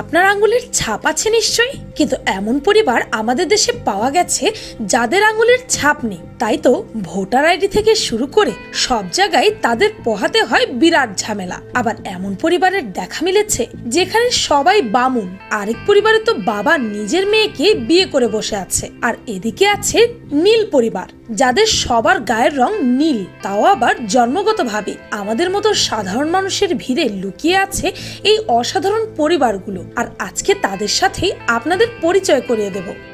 আপনার আঙ্গুলের ছাপ আছে নিশ্চয়ই? কিন্তু এমন পরিবার আমাদের দেশে পাওয়া গেছে যাদের আঙ্গুলের ছাপ নেই। তাই তো ভোটার আইডি থেকে শুরু করে সব জায়গায় তাদের পোহাতে হয় বিরাট ঝামেলা। আবার এমন পরিবারের দেখা মিলেছে যেখানে সবাই বামুন। আরেক পরিবারে তো বাবা নিজের মেয়েকে বিয়ে করে বসে আছে। আর এদিকে আছে নীল পরিবার। যাদের সবার গায়ের রং নীল, তাও আবার জন্মগতভাবে। আমাদের মতো সাধারণ মানুষের ভিড়ে লুকিয়ে আছে এই অসাধারণ পরিবারগুলো। আর আজকে তাদের সাথেই আপনাদের পরিচয় করিয়ে দেব।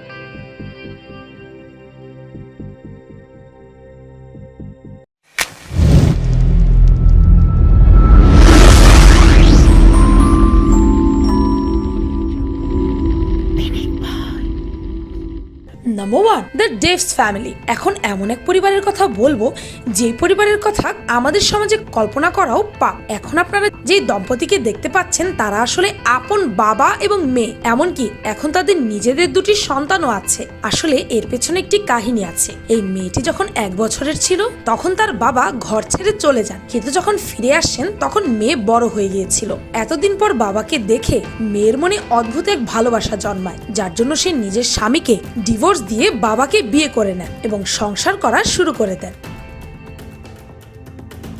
Number one the Devs family এখন এমন এক পরিবারের কথা বলব যে পরিবারের কথা আমাদের সমাজে কল্পনা করাও পাপ। এখন আপনারা যে দম্পতিকে দেখতে পাচ্ছেন, তারা আসলে আপন বাবা এবং মেয়ে। এমনকি এখন তাদের নিজেদের দুটি সন্তানও আছে। আসলে এর পেছনে একটি কাহিনী আছে। এই মেয়েটি যখন এক বছরের ছিল, তখন তার বাবা ঘর ছেড়ে চলে যান। কিন্তু যখন ফিরে আসেন, তখন মেয়ে বড় হয়ে গিয়েছিল। এতদিন পর বাবাকে দেখে মেয়ের মনে অদ্ভুত এক ভালোবাসা জন্মায়, যার জন্য সে নিজের স্বামীকে ডিভোর্স দিয়ে বাবাকে বিয়ে করে নেন এবং সংসার করা শুরু করে দেন।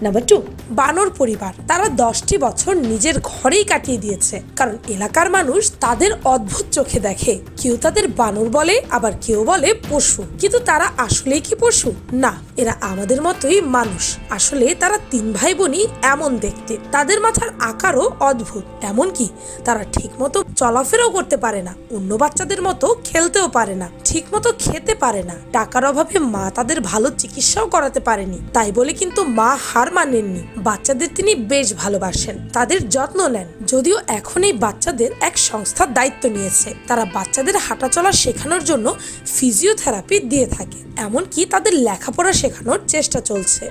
নাম্বার টু বানর পরিবার। তারা দশটি বছর নিজের ঘরেই কাটিয়ে দিয়েছে। কারণ এলাকার মানুষ তাদের অদ্ভুত চোখে দেখে। কেউ তাদের বানর বলে, আবার কেউ বলে পশু। কিন্তু তারা আসলেই কি পশু? না, এরা আমাদের মতোই মানুষ। আসলে তারা তিন ভাই বোনই এমন দেখতে। তাদের মাথার আকারও অদ্ভুত। এমনকি তারা ঠিকমতো চলাফেরাও করতে পারে না। অন্য বাচ্চাদের মতো খেলতেও পারে না। ঠিকমতো খেতে পারে না। টাকার অভাবে মা তাদের ভালো চিকিৎসাও করাতে পারেনি। তাই বলে কিন্তু মা হার মানেননি। বাচ্চাদের তিনি বেশ ভালোবাসেন, তাদের যত্ন নেন। যদিও এখন এই বাচ্চাদের এক সংস্থার দায়িত্ব নিয়েছে। তারা বাচ্চাদের হাঁটাচলা শেখানোর জন্য ফিজিওথেরাপি দিয়ে থাকে। এমনকি তাদের লেখাপড়া শেখানোর চেষ্টা চলছে।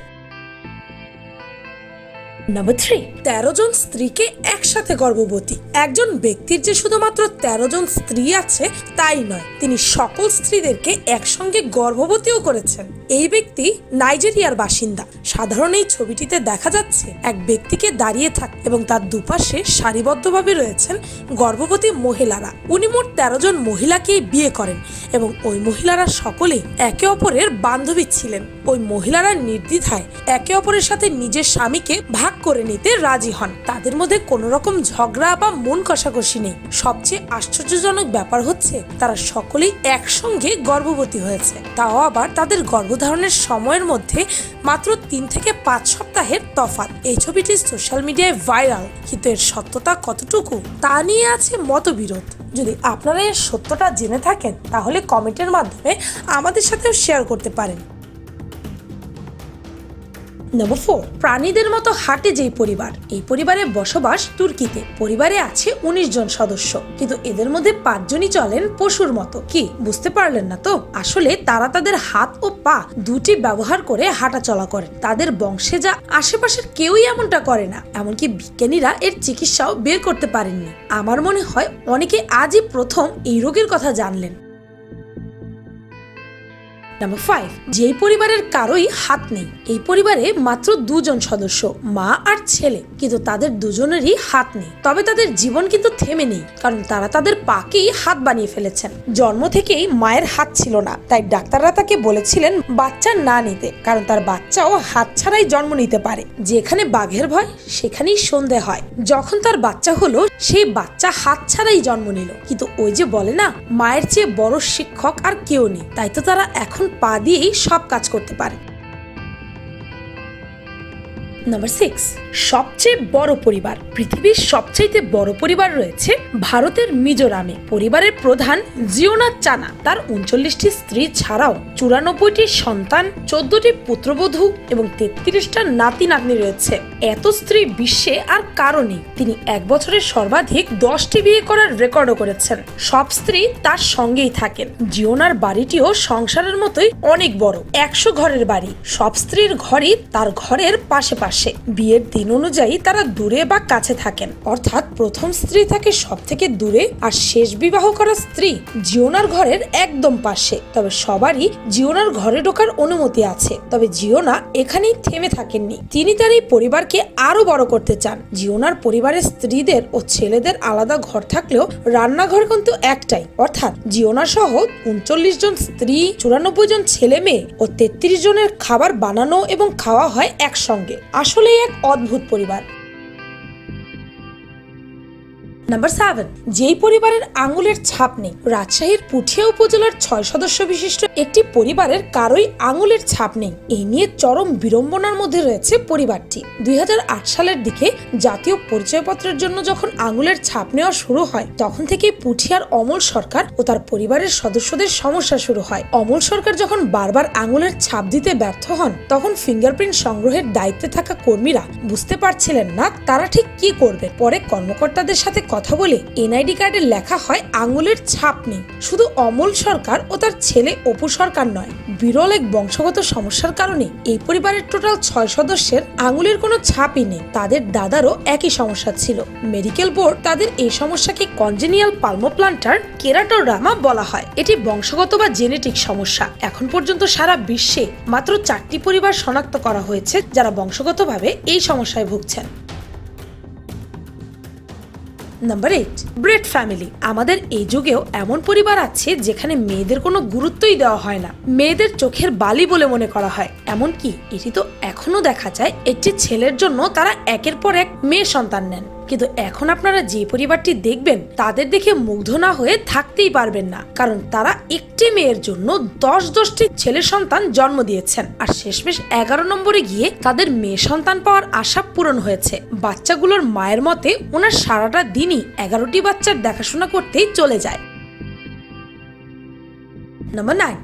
নাম্বার থ্রি তেরো জন স্ত্রীকে একসাথে গর্ভবতী। একজন ব্যক্তির যে শুধুমাত্র তেরো জন স্ত্রী আছে, তাই নয়, তিনি সকল স্ত্রীদেরকে একসঙ্গে গর্ভবতীও করেছেন। এই ব্যক্তি নাইজেরিয়ার বাসিন্দা। সাধারণ এই ছবিটিতে দেখা যাচ্ছে, এক ব্যক্তিকে দাঁড়িয়ে থাক এবং তার দুপাশে সারিবদ্ধভাবে রয়েছেন গর্ভবতী মহিলারা। উনি মোট তেরো জন মহিলাকেই বিয়ে করেন এবং ওই মহিলারা সকলেই একে অপরের বান্ধবী ছিলেন। ওই মহিলারা নির্দ্বিধায় একে অপরের সাথে নিজের স্বামীকে ভাগ করে নিতে রাজি হন। তাদের মধ্যে কোনো রকম ঝগড়া বা মন কষাকষি নেই। সবচেয়ে আশ্চর্যজনক ব্যাপার হচ্ছে, তারা সকলেই একসঙ্গে গর্ভবতী হয়েছে। তাও আবার তাদের গর্ভধারণের সময়ের মধ্যে মাত্র তিন থেকে পাঁচ সপ্তাহের তফাৎ। এই ছবিটি সোশ্যাল মিডিয়ায় ভাইরাল, কিন্তু এর সত্যতা কতটুকু তা নিয়ে আছে মতবিরোধ। যদি আপনারা এর সত্যটা জেনে থাকেন, তাহলে কমেন্টের মাধ্যমে আমাদের সাথেও শেয়ার করতে পারেন। নম্বর ফোর প্রাণীদের মতো হাঁটে যেই পরিবার। এই পরিবারে বসবাস তুর্কিতে। পরিবারে আছে উনিশ জন সদস্য, কিন্তু এদের মধ্যে পাঁচজনই চলেন পশুর মতো। কি, বুঝতে পারলেন না তো? আসলে তারা তাদের হাত ও পা দুটি ব্যবহার করে হাঁটা চলা করেন। তাদের বংশে যা আশেপাশের কেউই এমনটা করে না। এমনকি বিজ্ঞানীরা এর চিকিৎসাও বের করতে পারেননি। আমার মনে হয় অনেকে আজই প্রথম এই রোগের কথা জানলেন। নাম্বার ফাইভ যেই পরিবারের কারোই হাত নেই, এই পরিবারে মাত্র দুজন সদস্য, মা আর ছেলে, কিন্তু তাদের দুজনেরই হাত নেই। তবে তাদের জীবন কিন্তু থেমে নেই, কারণ তারা তাদের পাকেই হাত বানিয়ে ফেলেছেন। জন্ম থেকেই মায়ের হাত ছিল না, তাই ডাক্তাররা তাকে বলেছিলেন বাচ্চা না নিতে, কারণ তার বাচ্চাও হাত ছাড়াই জন্ম নিতে পারে। যেখানে বাঘের ভয়, সেখানেই সন্ধে হয়। যখন তার বাচ্চা হলো, সেই বাচ্চা হাত ছাড়াই জন্ম নিল। কিন্তু ওই যে বলে না, মায়ের চেয়ে বড় শিক্ষক আর কেউ নেই, তাই তো তারা এখন পা দিয়েই সব কাজ করতে পারে। নাম্বার সিক্স সবচেয়ে বড় পরিবার, পৃথিবীর সবচাইতে বড় পরিবার রয়েছে ভারতের মিজোরামে। পরিবারের প্রধান জিওনাথ চানা, তার উনচল্লিশটি স্ত্রী ছাড়াও চুরানব্বইটি সন্তান, চোদ্দটি পুত্রবধূ এবং তেত্রিশটা নাতি নাতনি রয়েছে। এত স্ত্রী বিশ্বে আর কারও নেই। তিনি এক বছরের সর্বাধিক দশটি বিয়ে করার রেকর্ডও করেছেন। সব স্ত্রী তার সঙ্গেই থাকেন। জিওনার বাড়িটিও সংসারের মতোই অনেক বড়। একশো ঘরের বাড়ি। সব স্ত্রীর ঘরই তার ঘরের পাশে পাশে। পাশে বিয়ের দিন অনুযায়ী তারা দূরে বা কাছে থাকেন। অর্থাৎ প্রথম স্ত্রী থাকে সব থেকে দূরে আর শেষ বিবাহ করা স্ত্রী জিওনার ঘরের একদম পাশে। তবে সবারই জিওনার ঘরে ঢোকার অনুমতি আছে। তবে জিওনা এখানেই থেমে থাকেননি। তিনি তার এই পরিবারকে আরও বড় করতে চান। জিওনার পরিবারের স্ত্রীদের ও ছেলেদের আলাদা ঘর থাকলেও রান্নাঘর কিন্তু একটাই। অর্থাৎ জিওনা সহ উনচল্লিশ জন স্ত্রী, চুরানব্বই জন ছেলে মেয়ে ও তেত্রিশ জনের খাবার বানানো এবং খাওয়া হয় একসঙ্গে। আসলেই এক অদ্ভুত পরিবার। নাম্বার সেভেন যেই পরিবারের আঙুলের ছাপ নেই, রাজশাহীর পুঠিয়া উপজেলার ছয় সদস্য বিশিষ্ট একটি পরিবারের কারোই আঙুলের ছাপ নেই। এই নিয়ে চরম বিড়ম্বনার মধ্যে রয়েছে পরিবারটি। দুই হাজার আট সালের দিকে জাতীয় পরিচয়পত্রের জন্য যখন আঙুলের ছাপ নেওয়া শুরু হয়, তখন থেকে পুঠিয়ার অমল সরকার ও তার পরিবারের সদস্যদের সমস্যা শুরু হয়। অমল সরকার যখন বারবার আঙুলের ছাপ দিতে ব্যর্থ হন, তখন ফিঙ্গারপ্রিন্ট সংগ্রহের দায়িত্বে থাকা কর্মীরা বুঝতে পারছিলেন না তারা ঠিক কি করবে। পরে কর্মকর্তাদের সাথে কথা বলে এনআইডি কার্ডে লেখা হয় আঙুলের ছাপ নেই। শুধু অমল সরকার ও তার ছেলে অপু সরকার নয়। বিরল এক বংশগত সমস্যার কারণে এই পরিবারের টোটাল ছয় সদস্যের আঙুলের কোনো ছাপই নেই। তাদের দাদারও একই সমস্যা ছিল। মেডিকেল বোর্ড তাদের এই সমস্যাকে কনজেনিয়াল পালমোপ্লান্টার কেরাটোরামা বলা হয়। এটি বংশগত বা জেনেটিক সমস্যা। এখন পর্যন্ত সারা বিশ্বে মাত্র চারটি পরিবার শনাক্ত করা হয়েছে যারা বংশগতভাবে এই সমস্যায় ভুগছেন। নাম্বার এইট ব্রেড ফ্যামিলি আমাদের এই যুগেও এমন পরিবার আছে যেখানে মেয়েদের কোনো গুরুত্বই দেওয়া হয় না। মেয়েদের চোখের বালি বলে মনে করা হয়। এমনকি এটি তো এখনও দেখা যায়, একটি ছেলের জন্য তারা একের পর এক মেয়ে সন্তান নেন। কিন্তু এখন আপনারা যে পরিবারটি দেখবেন, তাদের দেখে মুগ্ধ না হয়ে থাকতেই পারবেন না। কারণ তারা একটি মেয়ের জন্য দশ দশটি ছেলে সন্তান জন্ম দিয়েছেন। আর শেষমেশ এগারো নম্বরে গিয়ে তাদের মেয়ে সন্তান পাওয়ার আশা পূরণ হয়েছে। বাচ্চাগুলোর মায়ের মতে, ওনার সারাটা দিনই এগারোটি বাচ্চার দেখাশোনা করতেই চলে যায়। নাম্বার নাইন,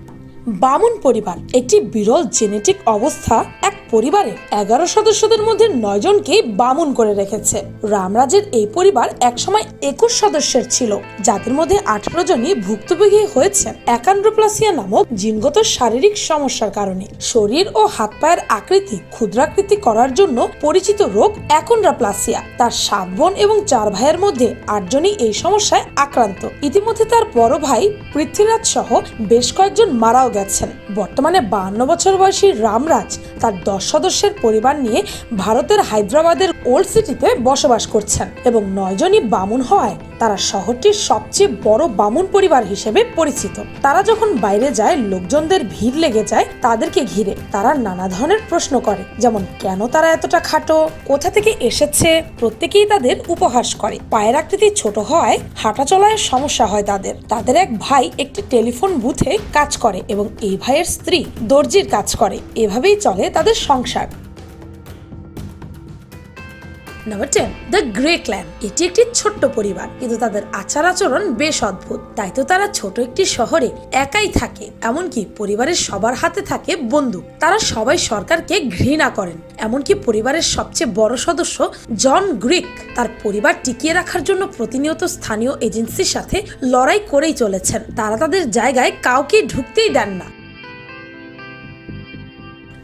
বামুন পরিবার, একটি বিরল জেনেটিক অবস্থা, এক পরিবারের এগারো সদস্যদের মধ্যে নয় জনকে বামুন করে রেখেছে। রামরাজের এই পরিবার একসময় একুশ সদস্যের ছিল। যাদের মধ্যে আঠারো জনই ভুক্তভোগী হয়েছেন একান্ড্রোপ্লাসিয়া নামক জিনগত শারীরিক সমস্যার কারণে শরীর ও হাত পায়ের আকৃতি ক্ষুদ্রাকৃতি করার জন্য পরিচিত রোগ অ্যাকন্ড্রাপ্লাসিয়া। তার সাত বোন এবং চার ভাইয়ের মধ্যে আটজনই এই সমস্যায় আক্রান্ত। ইতিমধ্যে তার বড় ভাই পৃথ্বীরাজ সহ বেশ কয়েকজন মারাও গেছেন। বর্তমানে বাহান্ন বছর বয়সী রামরাজ তার দশ সদস্যের পরিবার নিয়ে ভারতের হায়দ্রাবাদের ওল্ড সিটিতে বসবাস করছেন এবং নয়জনই বামুন হওয়ায় তারা শহরটির সবচেয়ে বড় বামুন পরিবার হিসেবে পরিচিত। তারা যখন বাইরে যায়, লোকজনদের ভিড় লেগে যায়, তাদেরকে ঘিরে তারা নানা ধরনের প্রশ্ন করে, যেমন কেন তারা এতটা খাটো, কোথা থেকে এসেছে? প্রত্যেকেই তাদের উপহাস করে। পায়ের আকৃতি ছোট হওয়ায় হাঁটা চলায় সমস্যা হয় তাদের। তাদের এক ভাই একটি টেলিফোন বুথে কাজ করে এবং এই ভাইয়ের স্ত্রী দর্জির কাজ করে। এভাবেই চলে তাদের সংসার। Number ten the grey clan এটি একটি ছোট্ট পরিবার, কিন্তু তাদের আচার আচরণ বেশ অদ্ভুত। তাই তো তারা ছোট একটি শহরে একাই থাকে, এমনকি পরিবারের সবার হাতে থাকে বন্দুক। তারা সবাই সরকারকে ঘৃণা করেন। এমনকি পরিবারের সবচেয়ে বড় সদস্য জন গ্রিক, তার পরিবার টিকিয়ে রাখার জন্য প্রতিনিয়ত স্থানীয় এজেন্সির সাথে লড়াই করেই চলেছেন। তারা তাদের জায়গায় কাউকে ঢুকতেই দেন না।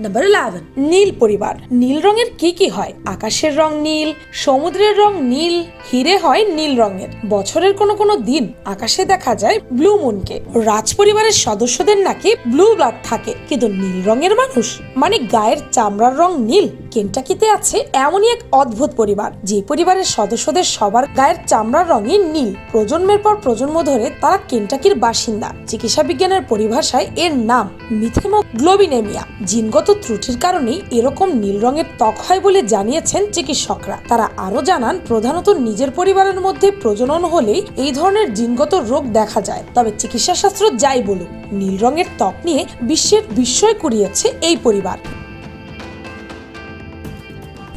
নাম্বার ইলেভেন নীল পরিবার। নীল রঙের কি কি হয়? আকাশের রং নীল, সমুদ্রের রং নীল, হিরে হয় নীল রঙের। বছরের কোনো কোনো দিন আকাশে দেখা যায় ব্লু মুনকে। রাজ পরিবারের সদস্যদের নাকি ব্লু ব্লাড থাকে। কিন্তু নীল রঙের মানুষ মানে গায়ের চামড়ার রং নীল কেন্টাকিতে আছে এমনই এক অদ্ভুত পরিবার, যে পরিবারের সদস্যদের সবার গায়ের চামড়ার রঙে নীল। প্রজন্মের পর প্রজন্ম ধরে তারা কেন্টাকির বাসিন্দা। চিকিৎসা বিজ্ঞানের পরিভাষায় এর নাম মিথেমোগ্লোবিনেমিয়া। জিনগত ত্রুটির কারণেই এরকম নীল রঙের ত্বক হয় বলে জানিয়েছেন চিকিৎসকরা। তারা আরও জানান, প্রধানত নিজের পরিবারের মধ্যে প্রজনন হলেই এই ধরনের জিনগত রোগ দেখা যায়। তবে চিকিৎসা শাস্ত্র যাই বলুক, নীল রঙের ত্বক নিয়ে বিশ্বের বিস্ময় কুড়িয়েছে এই পরিবার।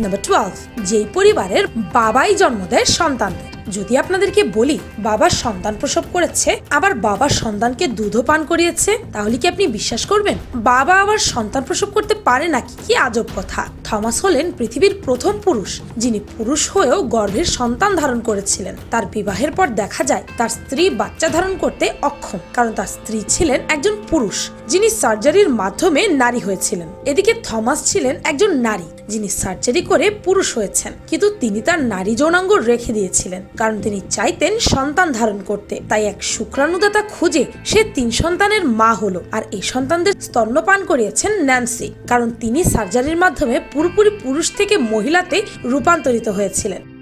নাম্বার টুয়েলভ যেই পরিবারের বাবাই জন্ম দেয় সন্তানদের। যদি আপনাদেরকে বলি বাবা সন্তান প্রসব করেছে, আবার বাবা সন্তানকে দুধও পান করিয়েছে, তাহলে কি আপনি বিশ্বাস করবেন? বাবা আবার সন্তান প্রসব করতে পারে নাকি? কি আজব কথা। থমাস হলেন পৃথিবীর প্রথম পুরুষ, যিনি পুরুষ হয়েও গর্ভের সন্তান ধারণ করেছিলেন। তার বিবাহের পর দেখা যায়, তার স্ত্রী বাচ্চা ধারণ করতে অক্ষম, কারণ তার স্ত্রী ছিলেন একজন পুরুষ, যিনি সার্জারির মাধ্যমে নারী হয়েছিলেন। এদিকে থমাস ছিলেন একজন নারী, যিনি সার্জারি করে পুরুষ হয়েছেন, কিন্তু তিনি তার নারী যৌনাঙ্গ রেখে দিয়েছিলেন। কারণ তিনি চাইতেন সন্তান ধারণ করতে। তাই এক শুক্রাণুদাতা খুঁজে সে তিন সন্তানের মা হলো আর এই সন্তানদের স্তন্যপান করিয়েছেন ন্যান্সি। কারণ তিনি সার্জারির মাধ্যমে পুরোপুরি পুরুষ থেকে মহিলাতে রূপান্তরিত হয়েছিলেন।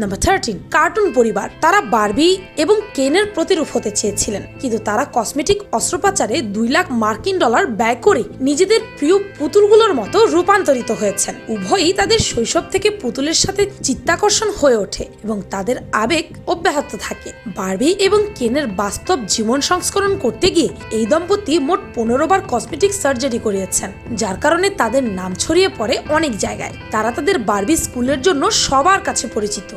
নাম্বার থার্টিন কার্টুন পরিবার। তারা বারবি এবং কেনের প্রতিরূপ হতে চেয়েছিলেন। কিন্তু তারা কসমেটিক অস্ত্রোপচারে দুই লাখ মার্কিন ডলার ব্যয় করে নিজেদের প্রিয় পুতুলগুলোর মতো রূপান্তরিত হয়েছেন। উভয়ই তাদের শৈশব থেকে পুতুলের সাথে চিত্তাকর্ষণ হয়ে ওঠে এবং তাদের আবেগ অব্যাহত থাকে। বারবি এবং কেনের বাস্তব জীবন সংস্করণ করতে গিয়ে এই দম্পতি মোট পনেরো বার কসমেটিক সার্জারি করিয়েছেন, যার কারণে তাদের নাম ছড়িয়ে পড়ে অনেক জায়গায়। তারা তাদের বারবি স্কুলের জন্য সবার কাছে পরিচিত।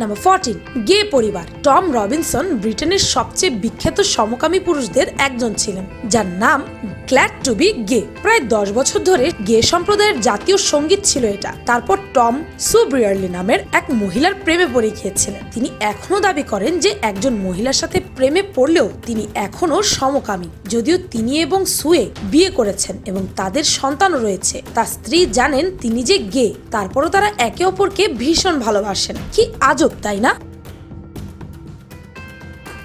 নাম্বার ফোরটিন গে পরিবার। টম রবিনসন ব্রিটেনের সবচেয়ে বিখ্যাত সমকামী পুরুষদের একজন ছিলেন, যার নাম গ্ল্যাড টু বি গে। প্রায় দশ বছর ধরে গে সম্প্রদায়ের জাতীয় সংগীত ছিল এটা। তারপর টম সুব্রিয়ারলি নামের এক মহিলার প্রেমে পড়ে গিয়েছিলেন। তিনি এখনও দাবি করেন যে একজন মহিলার সাথে প্রেমে পড়লেও তিনি এখনও সমকামী। যদিও তিনি এবং সুয়ে বিয়ে করেছেন এবং তাদের সন্তানও রয়েছে। তার স্ত্রী জানেন তিনি যে গে, তারপরও তারা একে অপরকে ভীষণ ভালোবাসেন। কি আজব তাই না?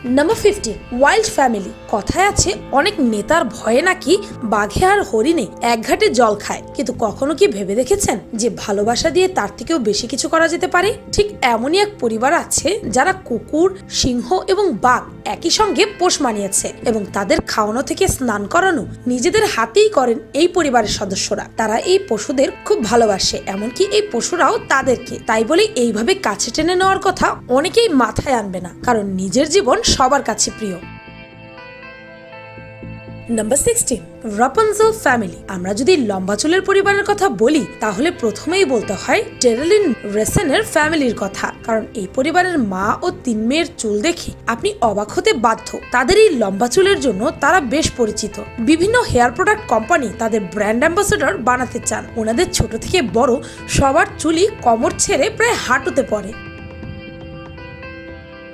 নাম্বার ফিফটি ওয়াইল্ড ফ্যামিলি কথায় আছে, অনেক নেতার ভয়ে নাকি বাঘে আর হরিণে এক ঘাটে জল খায়। কিন্তু কখনো কি ভেবে দেখেছেন যে ভালোবাসা দিয়ে তার থেকেও বেশি কিছু করা যেতে পারে? ঠিক এমনই এক পরিবার আছে যারা কুকুর, সিংহ এবং বাঘ একই সঙ্গে পোষ মানিয়েছে এবং তাদের খাওয়ানো থেকে স্নান করানো নিজেদের হাতেই করেন এই পরিবারের সদস্যরা। তারা এই পশুদের খুব ভালোবাসে, এমনকি এই পশুরাও তাদেরকে। তাই বলে এইভাবে কাছে টেনে নেওয়ার কথা অনেকেই মাথায় আনবে না। কারণ নিজের জীবন সবার কাছে প্রিয়। নাম্বার সিক্সটিন রাপানজেল ফ্যামিলি আমরা যদি লম্বা চুলের পরিবারের কথা বলি, তাহলে প্রথমেই বলতে হয় টেরেলিন রেসেনের ফ্যামিলির কথা। কারণ এই পরিবারের মা ও তিন মেয়ের চুল দেখে আপনি অবাক হতে বাধ্য। তাদের এই লম্বা চুলের জন্য তারা বেশ পরিচিত। বিভিন্ন হেয়ার প্রোডাক্ট কোম্পানি তাদের ব্র্যান্ড অ্যাম্বাসেডর বানাতে চান। ওনাদের ছোট থেকে বড় সবার চুলই কমর ছেড়ে প্রায় হাঁটুতে পড়ে।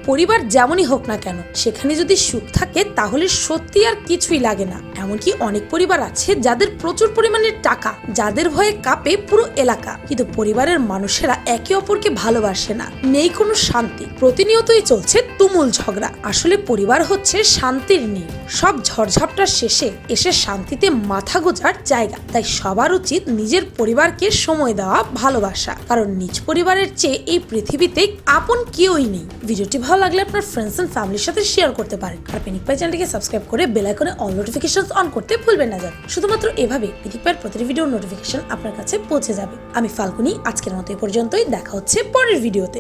পরিবার যেমনই হোক না কেন, সেখানে যদি সুখ থাকে তাহলে সত্যি আর কিছুই লাগে না। এমনকি অনেক পরিবার আছে যাদের প্রচুর পরিমাণের টাকা, যাদের ভয়ে কাঁপে পুরো এলাকা। কিন্তু পরিবারের মানুষেরা একে অপরকে ভালোবাসে না। নেই কোনো শান্তি। প্রতিনিয়তই চলছে তুমুল ঝগড়া। আসলে পরিবার হচ্ছে শান্তির নীড় সব ঝড়ঝাপটার শেষে এসে শান্তিতে মাথা গোজার জায়গা। তাই সবার উচিত নিজের পরিবারকে সময় দেওয়া, ভালোবাসা। কারণ নিজ পরিবারের চেয়ে এই পৃথিবীতে আপন কেউই নেই। ভিডিওটি ভালো লাগলে আপনার ফ্রেন্ডস অ্যান্ড ফ্যামিলির সাথে শেয়ার করতে পারেন। আর পিনিক পাই চ্যানেলটিকে সাবস্ক্রাইব করে বেল আইকনে অল নোটিফিকেশন অন করতে ভুলবেন না যান। শুধুমাত্র এভাবে পিনিক পাইয়ের প্রতিটি ভিডিওর নোটিফিকেশন আপনার কাছে পৌঁছে যাবে। আমি ফাল্গুনি, আজকের মতো এই পর্যন্তই। দেখা হচ্ছে পরের ভিডিওতে